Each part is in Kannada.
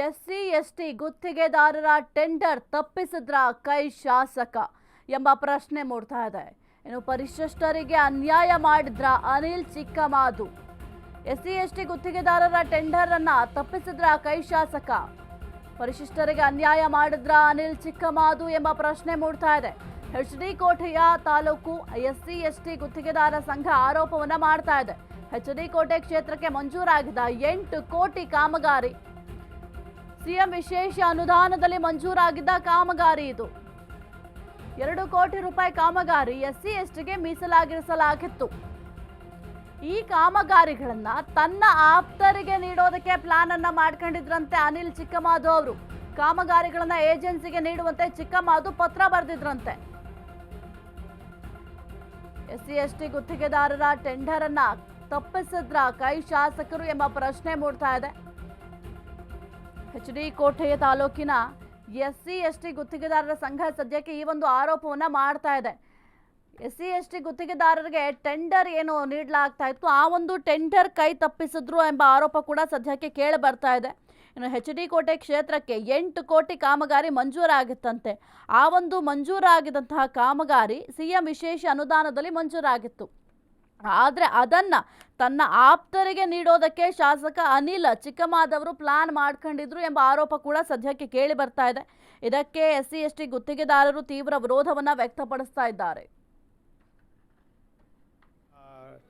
ಎಸ್ಸಿ, ಎಸ್ಟಿ ಗುತ್ತಿಗೆದಾರರ ಟೆಂಡರ್ ತಪ್ಪಿಸಿದ್ರ ಕೈ ಶಾಸಕ ಎಂಬ ಪ್ರಶ್ನೆ ಮೂಡ್ತಾ ಇದೆ. ಇನ್ನು ಪರಿಶಿಷ್ಟರಿಗೆ ಅನ್ಯಾಯ ಮಾಡಿದ್ರ ಅನಿಲ್ ಚಿಕ್ಕಮಾದು. ಎಸ್ಸಿ, ಎಸ್ಟಿ ಗುತ್ತಿಗೆದಾರರ ಟೆಂಡರ್ ಅನ್ನ ತಪ್ಪಿಸಿದ್ರ ಕೈ ಶಾಸಕ. ಪರಿಶಿಷ್ಟರಿಗೆ ಅನ್ಯಾಯ ಮಾಡಿದ್ರ ಅನಿಲ್ ಚಿಕ್ಕಮಾದು ಎಂಬ ಪ್ರಶ್ನೆ ಮೂಡ್ತಾ ಇದೆ. ಎಚ್ ಡಿ ಕೋಟೆಯ ತಾಲೂಕು ಎಸ್ಸಿ, ಎಸ್ಟಿ ಗುತ್ತಿಗೆದಾರ ಸಂಘ ಆರೋಪವನ್ನ ಮಾಡ್ತಾ ಇದೆ. ಎಚ್ ಡಿ ಕೋಟೆ ಕ್ಷೇತ್ರಕ್ಕೆ ಮಂಜೂರಾಗಿದ್ದ ಎಂಟು ಕೋಟಿ ಕಾಮಗಾರಿ ಸಿಎಂ ವಿಶೇಷ ಅನುದಾನದಲ್ಲಿ ಮಂಜೂರಾಗಿದ್ದ ಕಾಮಗಾರಿ ಇದು. ಎರಡು ಕೋಟಿ ರೂಪಾಯಿ ಕಾಮಗಾರಿ ಎಸ್ಸಿ, ಎಸ್ಟಿಗೆ ಮೀಸಲಾಗಿರಿಸಲಾಗಿತ್ತು. ಈ ಕಾಮಗಾರಿಗಳನ್ನ ತನ್ನ ಆಪ್ತರಿಗೆ ನೀಡೋದಕ್ಕೆ ಪ್ಲಾನ್ ಅನ್ನ ಮಾಡ್ಕೊಂಡಿದ್ರಂತೆ ಅನಿಲ್ ಚಿಕ್ಕಮಾಧು ಅವರು. ಕಾಮಗಾರಿಗಳನ್ನ ಏಜೆನ್ಸಿಗೆ ನೀಡುವಂತೆ ಚಿಕ್ಕಮಾಧು ಪತ್ರ ಬರೆದಿದ್ರಂತೆ. ಎಸ್ಸಿ, ಎಸ್ಟಿ ಗುತ್ತಿಗೆದಾರರ ಟೆಂಡರ್ ಅನ್ನ ತಪ್ಪಿಸಿದ್ರ ಕೈ ಶಾಸಕರು ಎಂಬ ಪ್ರಶ್ನೆ ಮೂಡ್ತಾ ಇದೆ. ಎಚ್ ಡಿ ಕೋಟೆಯ ತಾಲೂಕಿನ ಎಸ್ ಸಿ ಎಸ್ ಟಿ ಗುತ್ತಿಗೆದಾರರ ಸಂಘ ಸದ್ಯಕ್ಕೆ ಈ ಒಂದು ಆರೋಪವನ್ನ ಮಾಡ್ತಾ ಇದೆ. ಎಸ್ ಸಿ ಎಸ್ ಟಿ ಗುತ್ತಿಗೆದಾರರಿಗೆ ಟೆಂಡರ್ ಏನು ನೀಡಲಾಗ್ತಾ ಇತ್ತು? ಆ ಒಂದು ಟೆಂಡರ್ ಕೈ ತಪ್ಪಿಸಿದ್ರು ಎಂಬ ಆರೋಪ ಕೂಡ ಸದ್ಯಕ್ಕೆ ಕೇಳಿ ಬರ್ತಾ ಇದೆ. ಇನ್ನು ಎಚ್ ಡಿ ಕೋಟೆ ಕ್ಷೇತ್ರಕ್ಕೆ ಎಂಟು ಕೋಟಿ ಕಾಮಗಾರಿ ಮಂಜೂರಾಗಿತ್ತಂತೆ. ಆ ಒಂದು ಮಂಜೂರಾಗಿದ್ದಂತಹ ಕಾಮಗಾರಿ ಸಿಎಂ ವಿಶೇಷ ಅನುದಾನದಲ್ಲಿ ಮಂಜೂರಾಗಿತ್ತು. ಆದರೆ ಅದನ್ನು ತನ್ನ ಆಪ್ತರಿಗೆ ನೀಡೋದಕ್ಕೆ ಶಾಸಕ ಅನಿಲ್ ಚಿಕ್ಕಮಾದವರು ಪ್ಲಾನ್ ಮಾಡ್ಕೊಂಡಿದ್ರು ಎಂಬ ಆರೋಪ ಕೂಡ ಸದ್ಯಕ್ಕೆ ಕೇಳಿ ಬರ್ತಾ ಇದೆ. ಇದಕ್ಕೆ ಎಸ್ ಸಿ ಎಸ್ ಟಿ ಗುತ್ತಿಗೆದಾರರು ತೀವ್ರ ವಿರೋಧವನ್ನು ವ್ಯಕ್ತಪಡಿಸ್ತಾ ಇದ್ದಾರೆ.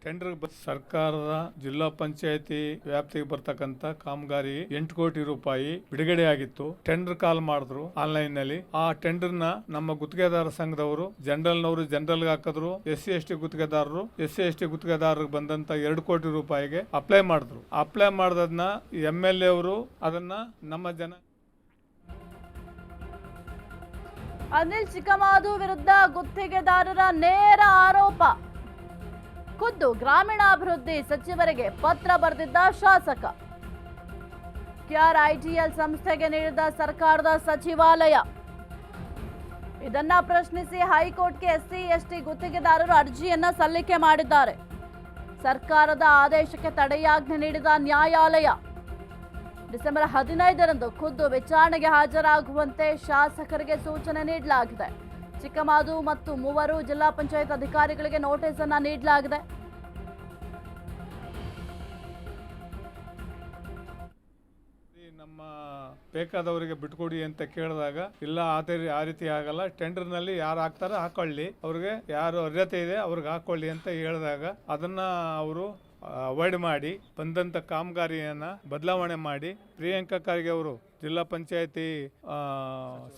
ಟೆಂಡರ್ ಸರ್ಕಾರದ ಜಿಲ್ಲಾ ಪಂಚಾಯತಿ ವ್ಯಾಪ್ತಿಗೆ ಬರ್ತಕ್ಕಂತ ಕಾಮಗಾರಿ ಎಂಟು ಕೋಟಿ ರೂಪಾಯಿ ಬಿಡುಗಡೆ ಆಗಿತ್ತು. ಟೆಂಡರ್ ಕಾಲ್ ಮಾಡಿದ್ರು ಆನ್ಲೈನ್ನಲ್ಲಿ. ಆ ಟೆಂಡರ್ನ ನಮ್ಮ ಗುತ್ತಿಗೆದಾರ ಸಂಘದವರು ಜನರಲ್ ನವರು ಜನರಲ್ ಹಾಕಿದ್ರು. ಎಸ್ ಸಿ ಎಸ್ ಟಿ ಗುತ್ತಿಗೆದಾರರು ಎಸ್ ಸಿ ಎಸ್ ಟಿ ಗುತ್ತಿಗೆದಾರರಿಗೆ ಬಂದಂತ ಎರಡು ಕೋಟಿ ರೂಪಾಯಿಗೆ ಅಪ್ಲೈ ಮಾಡಿದ್ರು. ಅಪ್ಲೈ ಮಾಡಿದನ್ನ ಎಂ ಎಲ್ ಎ ಅವರು ಅದನ್ನ ನಮ್ಮ ಜನ ಅನಿಲ್ ಚಿಕ್ಕಮಾದು ವಿರುದ್ಧ ಗುತ್ತಿಗೆದಾರರ ನೇರ ಆರೋಪ. ಖುದ್ದು ಗ್ರಾಮೀಣಾಭಿವೃದ್ಧಿ ಸಚಿವರಿಗೆ ಪತ್ರ ಬರೆದಿದ್ದ ಶಾಸಕ. ಕೆಆರ್ಐಟಿಎಲ್ ಸಂಸ್ಥೆಗೆ ನೀಡಿದ ಸರ್ಕಾರದ ಸಚಿವಾಲಯ. ಇದನ್ನ ಪ್ರಶ್ನಿಸಿ ಹೈಕೋರ್ಟ್ಗೆ ಎಸ್ಸಿ, ಎಸ್ಟಿ ಗುತ್ತಿಗೆದಾರರು ಅರ್ಜಿಯನ್ನ ಸಲ್ಲಿಕೆ ಮಾಡಿದ್ದಾರೆ. ಸರ್ಕಾರದ ಆದೇಶಕ್ಕೆ ತಡೆಯಾಜ್ಞೆ ನೀಡಿದ ನ್ಯಾಯಾಲಯ. ಡಿಸೆಂಬರ್ ಹದಿನೈದರಂದು ಖುದ್ದು ವಿಚಾರಣೆಗೆ ಹಾಜರಾಗುವಂತೆ ಶಾಸಕರಿಗೆ ಸೂಚನೆ ನೀಡಲಾಗಿದೆ. ಚಿಕ್ಕಮಾದು ಮತ್ತು ಮೂವರು ಜಿಲ್ಲಾ ಪಂಚಾಯತ್ ಅಧಿಕಾರಿಗಳಿಗೆ ನೋಟಿಸ್ ಅನ್ನ ನೀಡಲಾಗಿದೆ. ನಮ್ಮ ಬೇಕಾದವರಿಗೆ ಬಿಟ್ಕೊಡಿ ಅಂತ ಕೇಳಿದಾಗ, ಇಲ್ಲ ಅದೇ ಆ ರೀತಿ ಆಗಲ್ಲ ಟೆಂಡರ್ನಲ್ಲಿ ಯಾರು ಹಾಕ್ತಾರೋ ಹಾಕೊಳ್ಳಿ, ಅವ್ರಿಗೆ ಯಾರು ಅರ್ಹತೆ ಇದೆ ಅವ್ರಿಗೆ ಹಾಕೊಳ್ಳಿ ಅಂತ ಹೇಳಿದಾಗ, ಅದನ್ನ ಅವರು ಅವಾಯ್ಡ್ ಮಾಡಿ, ಬಂದಂತ ಕಾಮಗಾರಿಯನ್ನ ಬದಲಾವಣೆ ಮಾಡಿ, ಪ್ರಿಯಾಂಕಾ ಖರ್ಗೆ ಅವರು ಜಿಲ್ಲಾ ಪಂಚಾಯತಿ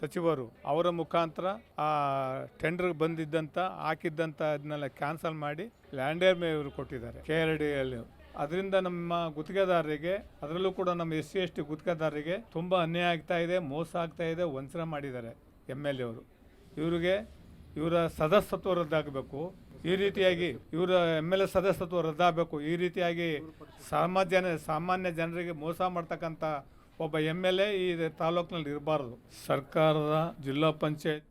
ಸಚಿವರು ಅವರ ಮುಖಾಂತರ ಆ ಟೆಂಡರ್ ಬಂದಿದ್ದಂತ, ಹಾಕಿದ್ದಂತ ಅದನ್ನೆಲ್ಲ ಕ್ಯಾನ್ಸಲ್ ಮಾಡಿ ಲ್ಯಾಂಡರ್ ಮೇವರು ಕೊಟ್ಟಿದ್ದಾರೆ ಕೆ ಆರ್ ಡಿ ಅಲ್ಲಿ ಅದರಿಂದ ನಮ್ಮ ಗುತ್ತಿಗೆದಾರರಿಗೆ, ಅದರಲ್ಲೂ ಕೂಡ ನಮ್ಮ ಎಸ್ ಸಿ, ಎಸ್ ಟಿ ಗುತ್ತಿಗೆದಾರರಿಗೆ ತುಂಬ ಅನ್ಯಾಯ ಆಗ್ತಾ ಇದೆ, ಮೋಸ ಆಗ್ತಾ ಇದೆ, ವಂಚನೆ ಮಾಡಿದ್ದಾರೆ ಎಂ ಎಲ್ ಎ ಅವರು. ಇವರಿಗೆ ಇವರ ಸದಸ್ಯತ್ವ ರದ್ದಾಗಬೇಕು. ಈ ರೀತಿಯಾಗಿ ಇವರ ಎಂ ಎಲ್ ಎ ಸದಸ್ಯತ್ವ ರದ್ದಾಗಬೇಕು. ಈ ರೀತಿಯಾಗಿ ಸಾಮಾನ್ಯ ಸಾಮಾನ್ಯ ಜನರಿಗೆ ಮೋಸ ಮಾಡ್ತಕ್ಕಂಥ ಒಬ್ಬ ಎಂ ಎಲ್ ಎ ಈ ತಾಲೂಕಿನಲ್ಲಿ ಇರಬಾರ್ದು. ಸರ್ಕಾರದ ಜಿಲ್ಲಾ ಪಂಚಾಯತ್